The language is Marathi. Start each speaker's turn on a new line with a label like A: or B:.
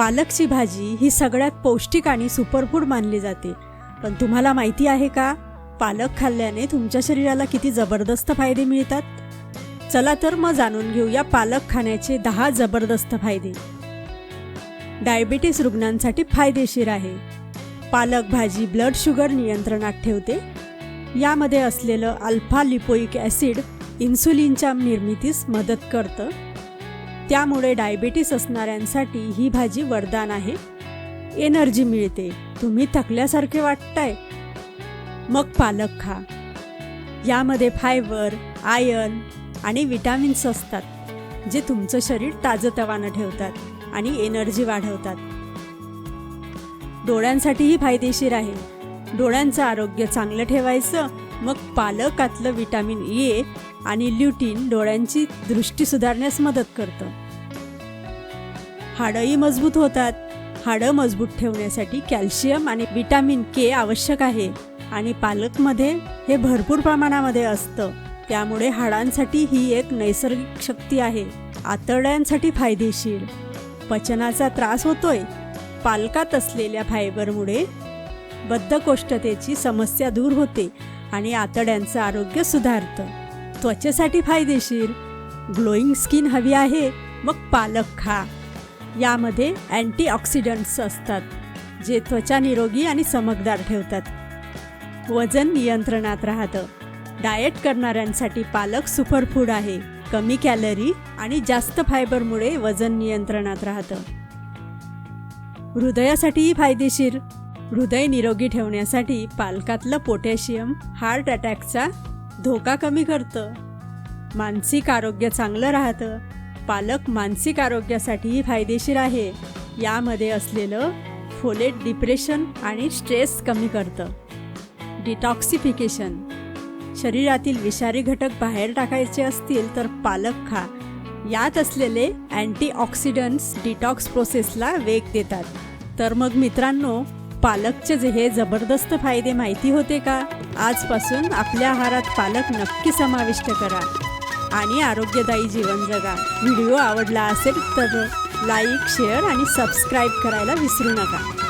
A: पालकची भाजी ही सगळ्यात पौष्टिक आणि सुपरफूड मानली जाते. पण तुम्हाला माहिती आहे का? पालक खाल्ल्याने तुमच्या शरीराला किती जबरदस्त फायदे मिळतात? चला तर मग जाणून घेऊया पालक खाण्याचे दहा जबरदस्त फायदे. डायबिटीस रुग्णांसाठी फायदेशीर आहे. पालक भाजी ब्लड शुगर नियंत्रणात ठेवते. यामध्ये असलेलं अल्फा लिपोइक ॲसिड इन्सुलिनच्या निर्मितीस मदत करतं. त्यामुळे डायबिटीस असणाऱ्यांसाठी ही भाजी वरदान आहे. एनर्जी मिळते. तुम्ही थकल्यासारखे वाटताय. मग पालक खा. यामध्ये फायबर आयर्न आणि विटॅमिन्स असतात जे तुमचं शरीर ताजंतवानं ठेवतात आणि एनर्जी वाढवतात. डोळ्यांसाठीही फायदेशीर आहे. डोळ्यांचं आरोग्य चांगलं ठेवायचं मग पालकातलं विटामिन ए आणि ल्युटीन डोळ्यांची दृष्टी सुधारण्यास मदत करतं. हाडंही मजबूत होतात. हाडं मजबूत ठेवण्यासाठी कॅल्शियम आणि विटामिन के आवश्यक आहे आणि पालकमध्ये हे भरपूर प्रमाणामध्ये असतं. त्यामुळे हाडांसाठी ही एक नैसर्गिक शक्ती आहे. आतड्यांसाठी फायदेशीर. पचनाचा त्रास होतोय. पालकात असलेल्या फायबरमुळे बद्धकोष्ठतेची समस्या दूर होते. आणि आतड्यांचं आरोग्य सुधारतं. त्वचेसाठी फायदेशीर. ग्लोईंग स्किन हवी आहे मग पालक खा. यामध्ये अँटीऑक्सिडंट्स असतात जे त्वचा निरोगी आणि चमकदार ठेवतात. वजन नियंत्रणात राहतं. डाएट करणाऱ्यांसाठी पालक सुपरफूड आहे. कमी कॅलरी आणि जास्त फायबरमुळे वजन नियंत्रणात राहतं. हृदयासाठीही फायदेशीर. हृदय निरोगी ठेवण्यासाठी पालकातलं पोटॅशियम हार्ट अटॅकचा धोका कमी करतं. मानसिक आरोग्य चांगलं राहतं. पालक मानसिक आरोग्यासाठीही फायदेशीर आहे. यामध्ये असलेलं फोलेट डिप्रेशन आणि स्ट्रेस कमी करतं. डिटॉक्सिफिकेशन शरीरातील विषारी घटक बाहेर टाकायचे असतील तर पालक खा. यात असलेले अँटीऑक्सिडंट्स डिटॉक्स प्रोसेसला वेग देतात. तर मग मित्रांनो पालकचे जे हे जबरदस्त फायदे माहिती होते का? आजपासून आपल्या आहारात पालक नक्की समाविष्ट करा आणि आरोग्यदायी जीवन जगा. व्हिडिओ आवडला असेल तर लाईक शेअर आणि सबस्क्राईब करायला विसरू नका.